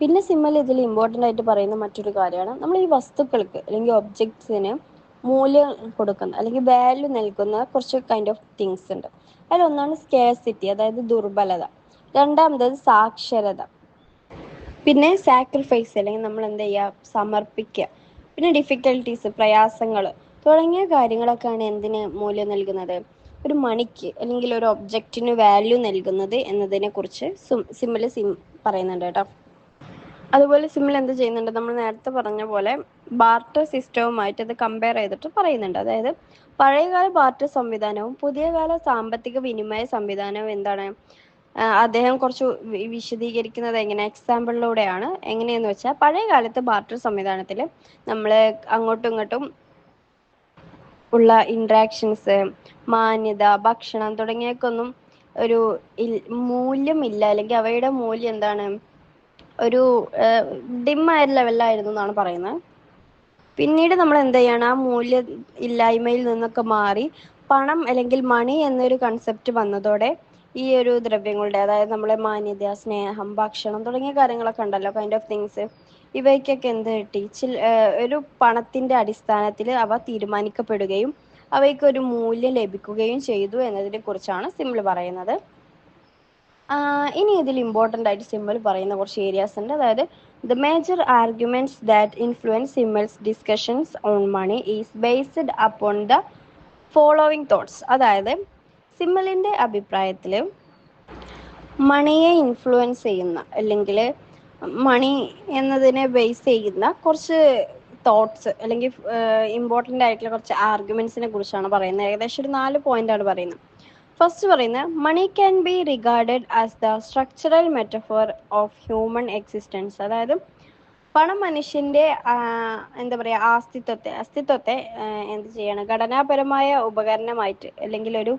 പിന്നെ സിമ്മൽ ഇതിൽ ഇമ്പോർട്ടന്റ് ആയിട്ട് പറയുന്ന മറ്റൊരു കാര്യമാണ്. നമ്മൾ ഈ വസ്തുക്കൾക്ക് അല്ലെങ്കിൽ ഒബ്ജക്ട്സിന് മൂല്യം കൊടുക്കുന്ന അല്ലെങ്കിൽ വാല്യൂ നൽകുന്ന കുറച്ച് കൈൻഡ് ഓഫ് തിങ്സ് ഉണ്ട്. അതിൽ ഒന്നാണ് സ്കേസിറ്റി അതായത് ദുർബലത. രണ്ടാമത്തത് സാക്ഷരത. പിന്നെ സാക്രിഫൈസ് അല്ലെങ്കിൽ നമ്മൾ എന്താ ചെയ്യുക? സമർപ്പിക്കുക. പിന്നെ ഡിഫിക്കൽട്ടീസ് പ്രയാസങ്ങൾ തുടങ്ങിയ കാര്യങ്ങളൊക്കെയാണ് എന്തിന് മൂല്യം നൽകുന്നത്? ഒരു മണിക്ക് അല്ലെങ്കിൽ ഒരു ഒബ്ജക്റ്റിന് വാല്യൂ നൽകുന്നത് എന്നതിനെ കുറിച്ച് സിമ്മിൽ സിം പറയുന്നുണ്ട് കേട്ടോ. അതുപോലെ സിമ്മിൽ എന്ത് ചെയ്യുന്നുണ്ട്? നമ്മൾ നേരത്തെ പറഞ്ഞ പോലെ ബാർട്ടർ സിസ്റ്റവുമായിട്ട് അത് കമ്പയർ ചെയ്തിട്ട് പറയുന്നുണ്ട്. അതായത് പഴയകാല ബാർട്ടർ സംവിധാനവും പുതിയ കാല സാമ്പത്തിക വിനിമയ സംവിധാനവും എന്താണ്? അദ്ദേഹം കുറച്ച് വിശദീകരിക്കുന്നത് എങ്ങനെ? എക്സാമ്പിളിലൂടെയാണ് എങ്ങനെയെന്ന് വെച്ചാൽ പഴയ കാലത്ത് ബാർട്ടർ സംവിധാനത്തിൽ നമ്മൾ അങ്ങോട്ടും ഇങ്ങോട്ടും ഉള്ള ഇൻട്രാക്ഷൻസ് മാന്യത ഭക്ഷണം തുടങ്ങിയൊക്കെ ഒന്നും ഒരു മൂല്യമില്ല അല്ലെങ്കിൽ അവയുടെ മൂല്യം എന്താണ്? ഒരു ഡിമ്മായ ലെവലിലായിരുന്നു എന്നാണ് പറയുന്നത്. പിന്നീട് നമ്മൾ എന്ത് ചെയ്യണം? ആ മൂല്യ ഇല്ലായ്മയിൽ നിന്നൊക്കെ മാറി പണം അല്ലെങ്കിൽ മണി എന്നൊരു കൺസെപ്റ്റ് വന്നതോടെ ഈ ഒരു ദ്രവ്യങ്ങളുടെ അതായത് നമ്മളെ മാന്യത സ്നേഹം ഭക്ഷണം തുടങ്ങിയ കാര്യങ്ങളൊക്കെ ഉണ്ടല്ലോ കൈൻഡ് ഓഫ് തിങ്സ് ഇവയ്ക്കൊക്കെ എന്ത് കിട്ടി? ഒരു പണത്തിന്റെ അടിസ്ഥാനത്തിൽ അവ തീരുമാനിക്കപ്പെടുകയും അവയ്ക്ക് ഒരു മൂല്യം ലഭിക്കുകയും ചെയ്തു എന്നതിനെ കുറിച്ചാണ് സിമ്പിൾ പറയുന്നത്. ഇനി ഇതിൽ ഇമ്പോർട്ടന്റ് ആയിട്ട് സിമ്മൽ പറയുന്ന കുറച്ച് ഏരിയാസ് ഉണ്ട്. അതായത് the major arguments that influence Simmel's discussions on money is based upon the following thoughts അതായത് സിമ്മലിന്റെ അഭിപ്രായത്തിൽ മണിയെ ഇൻഫ്ലുവൻസ് ചെയ്യുന്ന അല്ലെങ്കിൽ മണി എന്നതിനെ ബേസ് ചെയ്യുന്ന കുറച്ച് തോട്ട്സ് അല്ലെങ്കിൽ ഇമ്പോർട്ടന്റ് ആയിട്ടുള്ള കുറച്ച് ആർഗ്യുമെന്റ്സിനെ കുറിച്ചാണ് പറയുന്നത്. ഏകദേശം ഒരു നാല് പോയിന്റാണ് പറയുന്നത്. ഫസ്റ്റ് പറയുന്നത് money can be regarded as the structural metaphor of human existence അതായത് പണം മനുഷ്യന്റെ എന്താ പറയുക അസ്തിത്വത്തെ അസ്തിത്വത്തെ എന്ത് ചെയ്യണം? ഘടനാപരമായ ഉപകരണമായിട്ട് അല്ലെങ്കിൽ ഒരു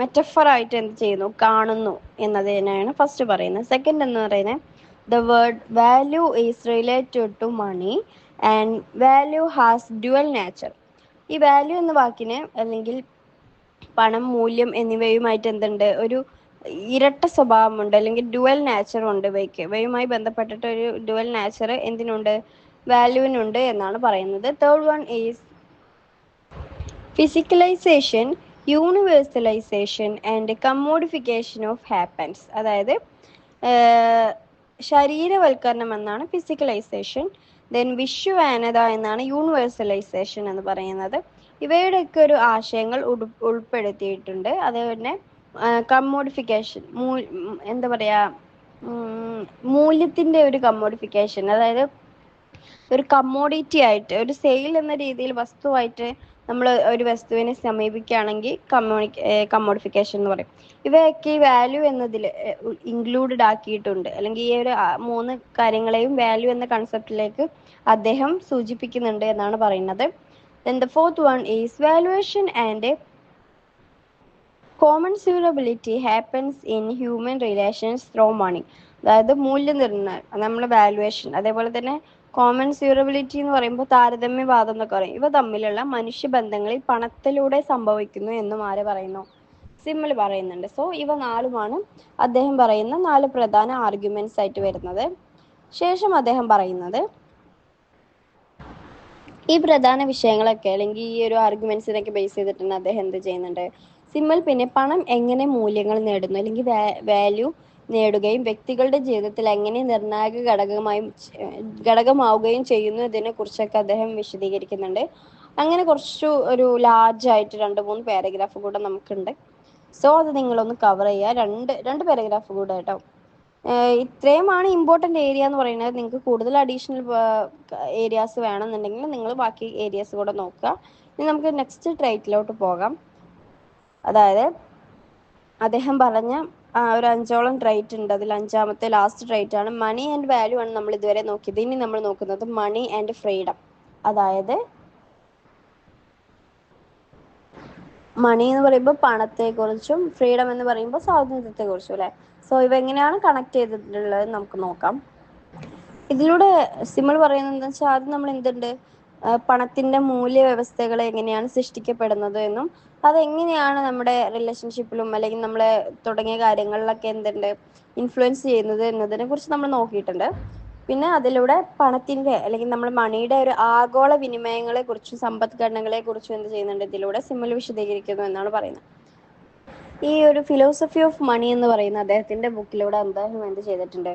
മെറ്റഫറായിട്ട് എന്ത് ചെയ്യുന്നു? കാണുന്നു എന്നതിനാണ് ഫസ്റ്റ് പറയുന്നത്. സെക്കൻഡ് എന്ന് പറയുന്നത് the word value is related to money and value has dual nature ഈ വാല്യൂ എന്ന വാക്കിന് അല്ലെങ്കിൽ പണം മൂല്യം എന്നിവയുമായിട്ട് എന്തുണ്ട്? ഒരു ഇരട്ട സ്വഭാവമുണ്ട് അല്ലെങ്കിൽ ഡുവൽ നാച്ചർ ഉണ്ട് ഇവയ്ക്ക്. ഇവയുമായി ബന്ധപ്പെട്ടിട്ട് ഒരു ഡുവൽ നാച്ചർ എന്തിനുണ്ട്? വാല്യൂവിനുണ്ട് എന്നാണ് പറയുന്നത്. Third one is physicalization universalization and commodification of happens അതായത് ശരീരവൽക്കരണം എന്നാണ് ഫിസിക്കലൈസേഷൻ ദെൻ വിശ്വവാനത എന്നാണ് യൂണിവേഴ്സലൈസേഷൻ എന്ന് പറയുന്നത്. ഇവയുടെയൊക്കെ ഒരു ആശയങ്ങൾ ഉൾപ്പെടുത്തിയിട്ടുണ്ട്. അതുപോലെ കമ്മോഡിഫിക്കേഷൻ എന്താ പറയാ മൂല്യത്തിന്റെ ഒരു കമ്മോഡിഫിക്കേഷൻ അതായത് ഒരു കമ്മോഡിറ്റി ആയിട്ട് ഒരു സെയിൽ എന്ന രീതിയിൽ വസ്തുവായിട്ട് നമ്മൾ ഒരു വസ്തുവിനെ സമീപിക്കുകയാണെങ്കിൽ കമ്മോണി കമ്മോഡിഫിക്കേഷൻ എന്ന് പറയും. ഇവയൊക്കെ ഈ വാല്യൂ എന്നതിൽ ഇൻക്ലൂഡഡ് ആക്കിയിട്ടുണ്ട്. അല്ലെങ്കിൽ ഈ ഒരു മൂന്ന് കാര്യങ്ങളെയും വാല്യൂ എന്ന കൺസെപ്റ്റിലേക്ക് അദ്ദേഹം സൂചിപ്പിക്കുന്നുണ്ട് എന്നാണ് പറയുന്നത്. Then the fourth one is valuation and commensurability happens in human relations through money. അതായത് മൂല്യനിർണയം നമ്മൾ വാലുവേഷൻ അതേപോലെ തന്നെ കോമൺ സ്യൂറബിലിറ്റി എന്ന് പറയുമ്പോൾ താരതമ്യവാദം എന്നൊക്കെ പറയും. ഇവ തമ്മിലുള്ള മനുഷ്യബന്ധങ്ങളിൽ പണത്തിലൂടെ സംഭവിക്കുന്നു എന്നും ആര് പറയുന്നു? സിമ്മിൾ പറയുന്നുണ്ട്. സോ ഇവ നാലുമാണ് അദ്ദേഹം പറയുന്ന നാല് പ്രധാന ആർഗ്യുമെന്റ്സ് ആയിട്ട് വരുന്നത്. ശേഷം അദ്ദേഹം പറയുന്നത് ഈ പ്രധാന വിഷയങ്ങളൊക്കെ അല്ലെങ്കിൽ ഈ ഒരു ആർഗ്യുമെന്റ്സിനൊക്കെ ബേസ് ചെയ്തിട്ടുണ്ട് അദ്ദേഹം എന്ത് ചെയ്യുന്നുണ്ട്? സിമ്മൽ പിന്നെ പണം എങ്ങനെ മൂല്യങ്ങൾ നേടുന്നു? അല്ലെങ്കിൽ വാല്യൂ നേടുകയും വ്യക്തികളുടെ ജീവിതത്തിൽ എങ്ങനെ നിർണായക ഘടകമായി ഘടകമാവുകയും ചെയ്യുന്നു ഇതിനെ കുറിച്ചൊക്കെ അദ്ദേഹം വിശദീകരിക്കുന്നുണ്ട്. അങ്ങനെ കുറച്ചു ഒരു ലാർജ് ആയിട്ട് രണ്ട് മൂന്ന് പാരഗ്രാഫ് കൂടെ നമുക്കുണ്ട്. സോ അത് നിങ്ങളൊന്ന് കവർ ചെയ്യുക. രണ്ട് രണ്ട് പാരഗ്രാഫ് കൂടെ കേട്ടോ. ഇത്രയുമാണ് ഇമ്പോർട്ടന്റ് ഏരിയ എന്ന് പറയുന്നത്. നിങ്ങൾക്ക് കൂടുതൽ അഡീഷണൽ ഏരിയാസ് വേണമെന്നുണ്ടെങ്കിൽ നിങ്ങൾ ബാക്കി ഏരിയാസ് കൂടെ നോക്കുക. ഇനി നമുക്ക് നെക്സ്റ്റ് ട്രൈറ്റിലോട്ട് പോകാം. അതായത് അദ്ദേഹം പറഞ്ഞ ഒരു അഞ്ചോളം ട്രൈറ്റ് ഉണ്ട്. അതിൽ അഞ്ചാമത്തെ ലാസ്റ്റ് ട്രൈറ്റ് ആണ്. മണി ആൻഡ് വാല്യൂ ആണ് നമ്മൾ ഇതുവരെ നോക്കിയത്. ഇനി നമ്മൾ നോക്കുന്നത് മണി ആൻഡ് ഫ്രീഡം അതായത് മണി എന്ന് പറയുമ്പോൾ പണത്തെക്കുറിച്ചും ഫ്രീഡം എന്ന് പറയുമ്പോൾ സ്വാതന്ത്ര്യത്തെക്കുറിച്ചും അല്ലേ? സോ ഇവ എങ്ങനെയാണ് കണക്ട് ചെയ്തിട്ടുള്ളത് നമുക്ക് നോക്കാം. ഇതിലൂടെ സിമൾ പറയുന്നത് എന്താ വെച്ചാൽ ആദ്യം നമ്മൾ എന്തുണ്ട്? പണത്തിന്റെ മൂല്യ വ്യവസ്ഥകൾ എങ്ങനെയാണ് സൃഷ്ടിക്കപ്പെടുന്നത് എന്നും അതെങ്ങനെയാണ് നമ്മുടെ റിലേഷൻഷിപ്പിലും അല്ലെങ്കിൽ നമ്മളെ തുടങ്ങിയ കാര്യങ്ങളിലൊക്കെ എന്തുണ്ട്? ഇൻഫ്ലുവൻസ് ചെയ്യുന്നത് എന്നതിനെ കുറിച്ച് നമ്മൾ നോക്കിയിട്ടുണ്ട്. പിന്നെ അതിലൂടെ പണത്തിന്റെ അല്ലെങ്കിൽ നമ്മൾ മണിയുടെ ഒരു ആഗോള വിനിമയങ്ങളെ കുറിച്ചും സമ്പദ്ഘടനകളെ കുറിച്ചും എന്ത് ചെയ്യുന്നുണ്ട്? ഇതിലൂടെ സിമ്മൽ വിശദീകരിക്കുന്നു എന്നാണ് പറയുന്നത്. ഈ ഒരു ഫിലോസഫി ഓഫ് മണി എന്ന് പറയുന്ന അദ്ദേഹത്തിന്റെ ബുക്കിലൂടെ അദ്ദേഹം എന്ത് ചെയ്തിട്ടുണ്ട്?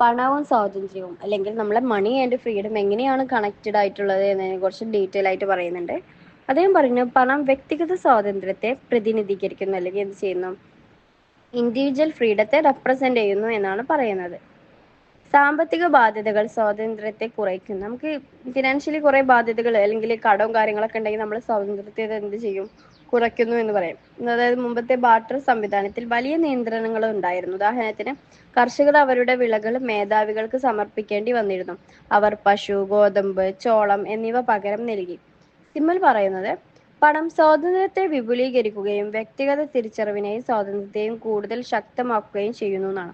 പണവും സ്വാതന്ത്ര്യവും അല്ലെങ്കിൽ നമ്മളെ മണി ആൻഡ് ഫ്രീഡം എങ്ങനെയാണ് കണക്റ്റഡ് ആയിട്ടുള്ളത് എന്നതിനെ കുറിച്ച് ഡീറ്റെയിൽ ആയിട്ട് പറയുന്നുണ്ട്. അദ്ദേഹം പറഞ്ഞു പണം വ്യക്തിഗത സ്വാതന്ത്ര്യത്തെ പ്രതിനിധീകരിക്കുന്നു അല്ലെങ്കിൽ എന്ത് ചെയ്യുന്നു? ഇൻഡിവിജ്വൽ ഫ്രീഡത്തെ റെപ്രസെന്റ് ചെയ്യുന്നു എന്നാണ് പറയുന്നത്. സാമ്പത്തിക ബാധ്യതകൾ സ്വാതന്ത്ര്യത്തെ കുറയ്ക്കുന്നു നമുക്ക് ഫിനാൻഷ്യലി കുറെ ബാധ്യതകൾ അല്ലെങ്കിൽ കടവും കാര്യങ്ങളൊക്കെ ഉണ്ടെങ്കിൽ നമ്മൾ സ്വാതന്ത്ര്യത്തെ എന്ത് ചെയ്യും? കുറയ്ക്കുന്നു എന്ന് പറയാം. അതായത് മുമ്പത്തെ ബാർട്ടർ സംവിധാനത്തിൽ വലിയ നിയന്ത്രണങ്ങൾ ഉണ്ടായിരുന്നു. ഉദാഹരണത്തിന് കർഷകർ അവരുടെ വിളകൾ മേധാവികൾക്ക് സമർപ്പിക്കേണ്ടി വന്നിരുന്നു. അവർ പശു ഗോതമ്പ് ചോളം എന്നിവ പകരം നൽകി. സിമ്മൽ പറയുന്നത് പണം സ്വാതന്ത്ര്യത്തെ വിപുലീകരിക്കുകയും വ്യക്തിഗത തിരിച്ചറിവിനെയും സ്വാതന്ത്ര്യത്തെയും കൂടുതൽ ശക്തമാക്കുകയും ചെയ്യുന്നു എന്നാണ്.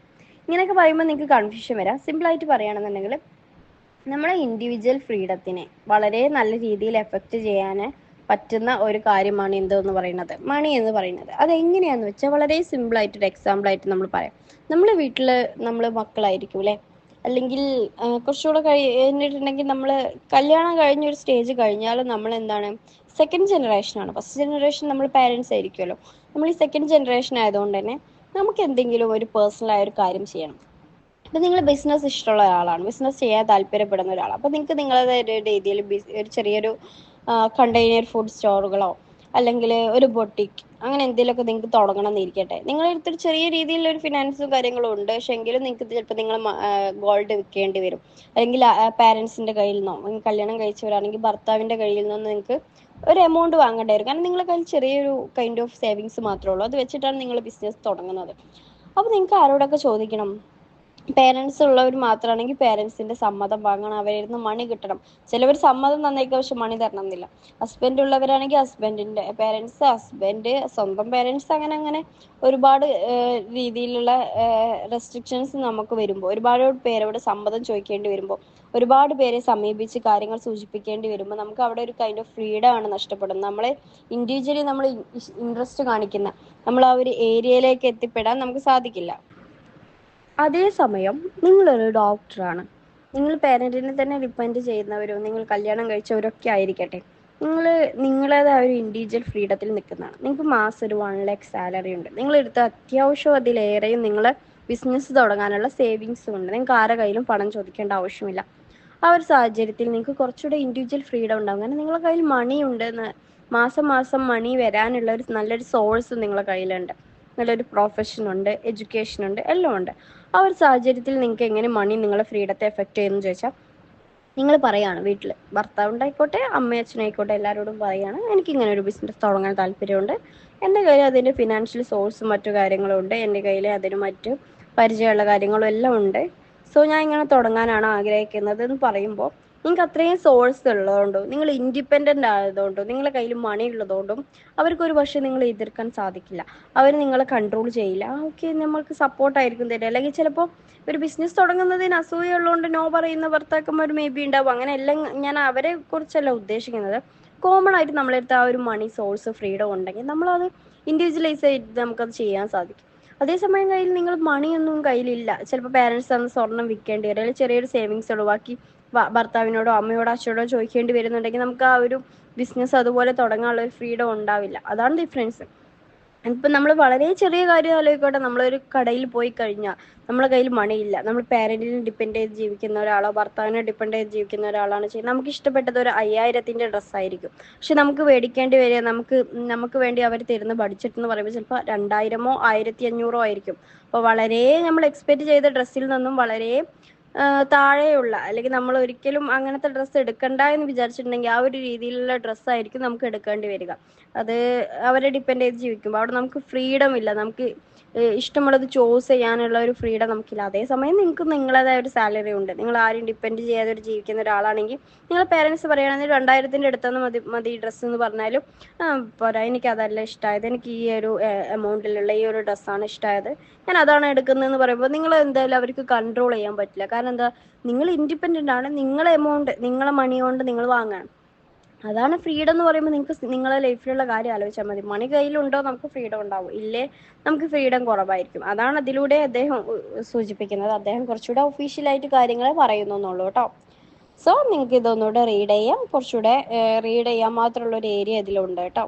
ഇങ്ങനെയൊക്കെ പറയുമ്പോൾ നിങ്ങൾക്ക് കൺഫ്യൂഷൻ വരാം. സിമ്പിൾ ആയിട്ട് പറയുകയാണെന്നുണ്ടെങ്കിൽ നമ്മളെ ഇൻഡിവിജ്വൽ ഫ്രീഡത്തിനെ വളരെ നല്ല രീതിയിൽ എഫക്റ്റ് ചെയ്യാൻ പറ്റുന്ന ഒരു കാര്യമാണ് എന്തെന്ന് പറയുന്നത്. മണി എന്ന് പറയുന്നത്. അത് എങ്ങനെയാന്ന് വെച്ചാൽ വളരെ സിമ്പിൾ ആയിട്ട് ഒരു എക്സാമ്പിൾ ആയിട്ട് നമ്മൾ പറയാം. നമ്മളെ വീട്ടിൽ നമ്മൾ മക്കളായിരിക്കും അല്ലെ അല്ലെങ്കിൽ കുറച്ചുകൂടെ കഴിഞ്ഞിട്ടുണ്ടെങ്കിൽ നമ്മൾ കല്യാണം കഴിഞ്ഞ ഒരു സ്റ്റേജ് കഴിഞ്ഞാൽ നമ്മൾ എന്താണ് സെക്കൻഡ് ജനറേഷൻ ആണ്. ഫസ്റ്റ് ജനറേഷൻ നമ്മൾ പാരൻസ് ആയിരിക്കുമല്ലോ നമ്മൾ ഈ സെക്കൻഡ് ജനറേഷൻ ആയതുകൊണ്ട് തന്നെ നമുക്ക് എന്തെങ്കിലും ഒരു പേഴ്സണൽ ആയ ഒരു കാര്യം ചെയ്യണം. അപ്പം നിങ്ങൾ ബിസിനസ് ഇഷ്ടമുള്ള ഒരാളാണ്. ബിസിനസ് ചെയ്യാൻ താല്പര്യപ്പെടുന്ന ഒരാളാണ്. അപ്പം നിങ്ങൾക്ക് നിങ്ങളുടേതായ രീതിയിൽ ഒരു ചെറിയൊരു കണ്ടെയ്നർ ഫുഡ് സ്റ്റോറുകളോ അല്ലെങ്കിൽ ഒരു ബൊട്ടിക് അങ്ങനെ എന്തെങ്കിലുമൊക്കെ നിങ്ങൾക്ക് തുടങ്ങണം എന്നിരിക്കട്ടെ നിങ്ങളുടെ അടുത്തൊരു ചെറിയ രീതിയിലുള്ള ഒരു ഫിനാൻസും കാര്യങ്ങളും ഉണ്ട്. പക്ഷെ എങ്കിലും നിങ്ങൾക്ക് ചിലപ്പോൾ നിങ്ങൾ ഗോൾഡ് വിൽക്കേണ്ടി വരും. അല്ലെങ്കിൽ പാരൻസിന്റെ കയ്യിൽ നിന്നോ കല്യാണം കഴിച്ചവരാണെങ്കിൽ ഭർത്താവിന്റെ കയ്യിൽ നിന്നോ നിങ്ങൾക്ക് ഒരു എമൗണ്ട് വാങ്ങേണ്ടി വരും. കാരണം നിങ്ങളുടെ കയ്യിൽ ചെറിയൊരു കൈൻഡ് ഓഫ് സേവിങ്സ് മാത്രമേ ഉള്ളൂ. അത് വെച്ചിട്ടാണ് നിങ്ങൾ ബിസിനസ് തുടങ്ങുന്നത്. അപ്പോൾ നിങ്ങൾക്ക് ആരോടൊക്കെ ചോദിക്കണം? പേരൻസ് ഉള്ളവർ മാത്രമാണെങ്കിൽ പേരൻസിന്റെ സമ്മതം വാങ്ങണം. അവരിൽ നിന്ന് മണി കിട്ടണം. ചിലവർ സമ്മതം തന്നേക്കാം പക്ഷെ മണി തരണം എന്നില്ല. ഹസ്ബൻഡ് ഉള്ളവരാണെങ്കിൽ ഹസ്ബൻഡിന്റെ പേരൻസ് ഹസ്ബൻഡ് സ്വന്തം പേരൻസ് അങ്ങനെ അങ്ങനെ ഒരുപാട് രീതിയിലുള്ള റെസ്ട്രിക്ഷൻസ് നമുക്ക് വരുമ്പോൾ ഒരുപാട് പേരോട് സമ്മതം ചോദിക്കേണ്ടി വരുമ്പോൾ ഒരുപാട് പേരെ സമീപിച്ച് കാര്യങ്ങൾ സൂചിപ്പിക്കേണ്ടി വരുമ്പോൾ നമുക്ക് അവിടെ ഒരു കൈൻഡ് ഓഫ് ഫ്രീഡം ആണ് നഷ്ടപ്പെടുന്നത്. നമ്മളെ ഇൻഡിവിജ്വലി നമ്മൾ ഇൻട്രസ്റ്റ് കാണിക്കുന്ന നമ്മൾ ആ ഒരു ഏരിയയിലേക്ക് എത്തിപ്പെടാൻ നമുക്ക് സാധിക്കില്ല. അതേസമയം നിങ്ങളൊരു ഡോക്ടറാണ്. നിങ്ങൾ പേരന്റിനെ തന്നെ ഡിപ്പെൻഡ് ചെയ്യുന്നവരോ നിങ്ങൾ കല്യാണം കഴിച്ചവരൊക്കെ ആയിരിക്കട്ടെ. നിങ്ങൾ നിങ്ങളേതായ ഒരു ഇൻഡിവിജ്വൽ ഫ്രീഡത്തിൽ നിൽക്കുന്നതാണ്. നിങ്ങൾക്ക് മാസം ഒരു വൺ ലാക്ക് സാലറി ഉണ്ട്. നിങ്ങൾ അത്യാവശ്യം അതിലേറെയും നിങ്ങൾ ബിസിനസ് തുടങ്ങാനുള്ള സേവിങ്സും ഉണ്ട്. നിങ്ങൾക്ക് ആരെ കയ്യിലും പണം ചോദിക്കേണ്ട ആവശ്യമില്ല. ആ ഒരു സാഹചര്യത്തിൽ നിങ്ങൾക്ക് കുറച്ചുകൂടെ ഇൻഡിവിജ്വൽ ഫ്രീഡം ഉണ്ടാകും കാരണം നിങ്ങളുടെ കയ്യിൽ മണി ഉണ്ട് മാസം മാസം മണി വരാനുള്ള ഒരു നല്ലൊരു സോഴ്സ് നിങ്ങളുടെ കയ്യിലുണ്ട്. നല്ലൊരു പ്രൊഫഷൻ ഉണ്ട് എഡ്യൂക്കേഷൻ ഉണ്ട് എല്ലാം ഉണ്ട്. ആ ഒരു സാഹചര്യത്തിൽ നിങ്ങൾക്ക് എങ്ങനെ മണി നിങ്ങളെ ഫ്രീഡത്തെ എഫക്റ്റ് ചെയ്യുന്നു ചോദിച്ചാൽ നിങ്ങൾ പറയാണ് വീട്ടിൽ ഭർത്താവ് ഉണ്ടായിക്കോട്ടെ അമ്മയച്ഛനായിക്കോട്ടെ എല്ലാവരോടും പറയാണ് എനിക്ക് ഇങ്ങനെ ഒരു ബിസിനസ് തുടങ്ങാൻ താല്പര്യമുണ്ട്. എന്റെ കയ്യിൽ അതിന്റെ ഫിനാൻഷ്യൽ സോഴ്സും മറ്റു കാര്യങ്ങളും ഉണ്ട്. എന്റെ കയ്യിൽ അതിന് മറ്റു പരിചയമുള്ള കാര്യങ്ങളും എല്ലാം ഉണ്ട്. സോ ഞാൻ ഇങ്ങനെ തുടങ്ങാനാണ് ആഗ്രഹിക്കുന്നത് എന്ന് പറയുമ്പോൾ നിങ്ങൾക്ക് അത്രയും സോഴ്സ് ഉള്ളതുകൊണ്ടും നിങ്ങൾ ഇൻഡിപെൻഡന്റ് ആയതുകൊണ്ടും നിങ്ങളുടെ കയ്യിൽ മണി ഉള്ളതുകൊണ്ടും അവർക്ക് ഒരു പക്ഷേ നിങ്ങളെ എതിർക്കാൻ സാധിക്കില്ല. അവർ നിങ്ങളെ കൺട്രോൾ ചെയ്യില്ല. ഓക്കെ നമ്മൾക്ക് സപ്പോർട്ടായിരിക്കും തരിക. അല്ലെങ്കിൽ ചിലപ്പോൾ ഒരു ബിസിനസ് തുടങ്ങുന്നതിന് അസൂയ ഉള്ളതുകൊണ്ട് നോ പറയുന്ന ഭർത്താക്കന്മാർ മേ ബി ഉണ്ടാവും. അങ്ങനെ എല്ലാം ഞാൻ അവരെ കുറിച്ചല്ല ഉദ്ദേശിക്കുന്നത്. കോമൺ ആയിട്ട് നമ്മളെടുത്ത് ആ ഒരു മണി സോഴ്സ് ഫ്രീഡം ഉണ്ടെങ്കിൽ നമ്മളത് ഇൻഡിവിജ്വലൈസ് ചെയ്ത് നമുക്കത് ചെയ്യാൻ സാധിക്കും. അതേസമയം കയ്യിൽ നിങ്ങൾ മണിയൊന്നും കയ്യിലില്ല. ചിലപ്പോൾ പാരൻസ് തന്ന സ്വർണം വിൽക്കേണ്ടി വരും. അല്ലെങ്കിൽ ചെറിയൊരു സേവിങ്സ് ഒഴിവാക്കി ഭർത്താവിനോടോ അമ്മയോടോ അച്ഛനോടോ ചോദിക്കേണ്ടി വരുന്നുണ്ടെങ്കിൽ നമുക്ക് ആ ഒരു ബിസിനസ് അതുപോലെ തുടങ്ങാനുള്ള ഒരു ഫ്രീഡം ഉണ്ടാവില്ല. അതാണ് ഡിഫറൻസ് ഇപ്പം നമ്മൾ വളരെ ചെറിയ കാര്യം ആലോചിക്കോട്ടെ. നമ്മളൊരു കടയിൽ പോയി കഴിഞ്ഞാൽ നമ്മുടെ കയ്യിൽ മണിയില്ല നമ്മൾ പാരന്റിനെ ഡിപ്പെൻഡ് ചെയ്ത് ജീവിക്കുന്ന ഒരാളോ ഭർത്താവിനെ ഡിപ്പെൻഡ് ചെയ്ത് ജീവിക്കുന്ന ഒരാളാണ് ചെയ്യുന്നത്. നമുക്ക് ഇഷ്ടപ്പെട്ടത് ഒരു അയ്യായിരത്തിന്റെ ഡ്രസ്സായിരിക്കും പക്ഷെ നമുക്ക് മേടിക്കേണ്ടി വരിക നമുക്ക് നമുക്ക് വേണ്ടി അവർ തരുന്ന ബഡ്ജറ്റ് എന്ന് പറയുമ്പോൾ ചിലപ്പോൾ രണ്ടായിരമോ ആയിരത്തി അഞ്ഞൂറോ ആയിരിക്കും. അപ്പോൾ വളരെ നമ്മൾ എക്സ്പെക്ട് ചെയ്ത ഡ്രസ്സിൽ നിന്നും വളരെ താഴെയുള്ള അല്ലെങ്കിൽ നമ്മൾ ഒരിക്കലും അങ്ങനത്തെ ഡ്രസ്സ് എടുക്കണ്ട എന്ന് വിചാരിച്ചിട്ടുണ്ടെങ്കിൽ ആ ഒരു രീതിയിലുള്ള ഡ്രസ്സായിരിക്കും നമുക്ക് എടുക്കേണ്ടി വരിക. അത് അവരെ ഡിപ്പെൻഡ് ചെയ്ത് ജീവിക്കുമ്പോൾ. അവിടെ നമുക്ക് ഫ്രീഡം ഇല്ല. നമുക്ക് ഇഷ്ടമുള്ളത് ചോയ്സ് ചെയ്യാനുള്ള ഒരു ഫ്രീഡം നമുക്കില്ല. അതേസമയം നിങ്ങൾക്ക് നിങ്ങളേതായ ഒരു സാലറി ഉണ്ട്. നിങ്ങൾ ആരും ഡിപ്പെൻഡ് ചെയ്യാതെ ഒരു ജീവിക്കുന്ന ഒരാളാണെങ്കിൽ നിങ്ങൾ പേരൻസ് പറയുകയാണെങ്കിൽ രണ്ടായിരത്തിന്റെ അടുത്തൊന്നും മതി മതി ഡ്രസ്സ് എന്ന് പറഞ്ഞാലും പോരാ എനിക്ക് അതല്ല ഇഷ്ടമായത് എനിക്ക് ഈ ഒരു എമൗണ്ടിലുള്ള ഈ ഒരു ഡ്രസ്സാണ് ഇഷ്ടമായത് ഞാൻ അതാണ് എടുക്കുന്നതെന്ന് പറയുമ്പോൾ നിങ്ങൾ എന്തായാലും അവർക്ക് കൺട്രോൾ ചെയ്യാൻ പറ്റില്ല. കാരണം എന്താ നിങ്ങൾ ഇൻഡിപെൻഡന്റ് ആണ് നിങ്ങളെ എമൗണ്ട് നിങ്ങളെ മണി കൊണ്ട് നിങ്ങൾ വാങ്ങണം. അതാണ് ഫ്രീഡം എന്ന് പറയുമ്പോൾ നിങ്ങൾക്ക് നിങ്ങളെ ലൈഫിലുള്ള കാര്യം ആലോചിച്ചാൽ മതി. മണി കയ്യിലുണ്ടോ നമുക്ക് ഫ്രീഡം ഉണ്ടാവും. ഇല്ലേ നമുക്ക് ഫ്രീഡം കുറവായിരിക്കും. അതാണ് അതിലൂടെ അദ്ദേഹം സൂചിപ്പിക്കുന്നത്. അദ്ദേഹം കുറച്ചുകൂടെ ഒഫീഷ്യലായിട്ട് കാര്യങ്ങളെ പറയുന്നു എന്നുള്ളൂ കേട്ടോ. സോ നിങ്ങൾക്ക് ഇതൊന്നുകൂടെ റീഡ് ചെയ്യാം. കുറച്ചുകൂടെ റീഡ് ചെയ്യാൻ മാത്രമുള്ള ഒരു ഏരിയ ഇതിലുണ്ട് കേട്ടോ.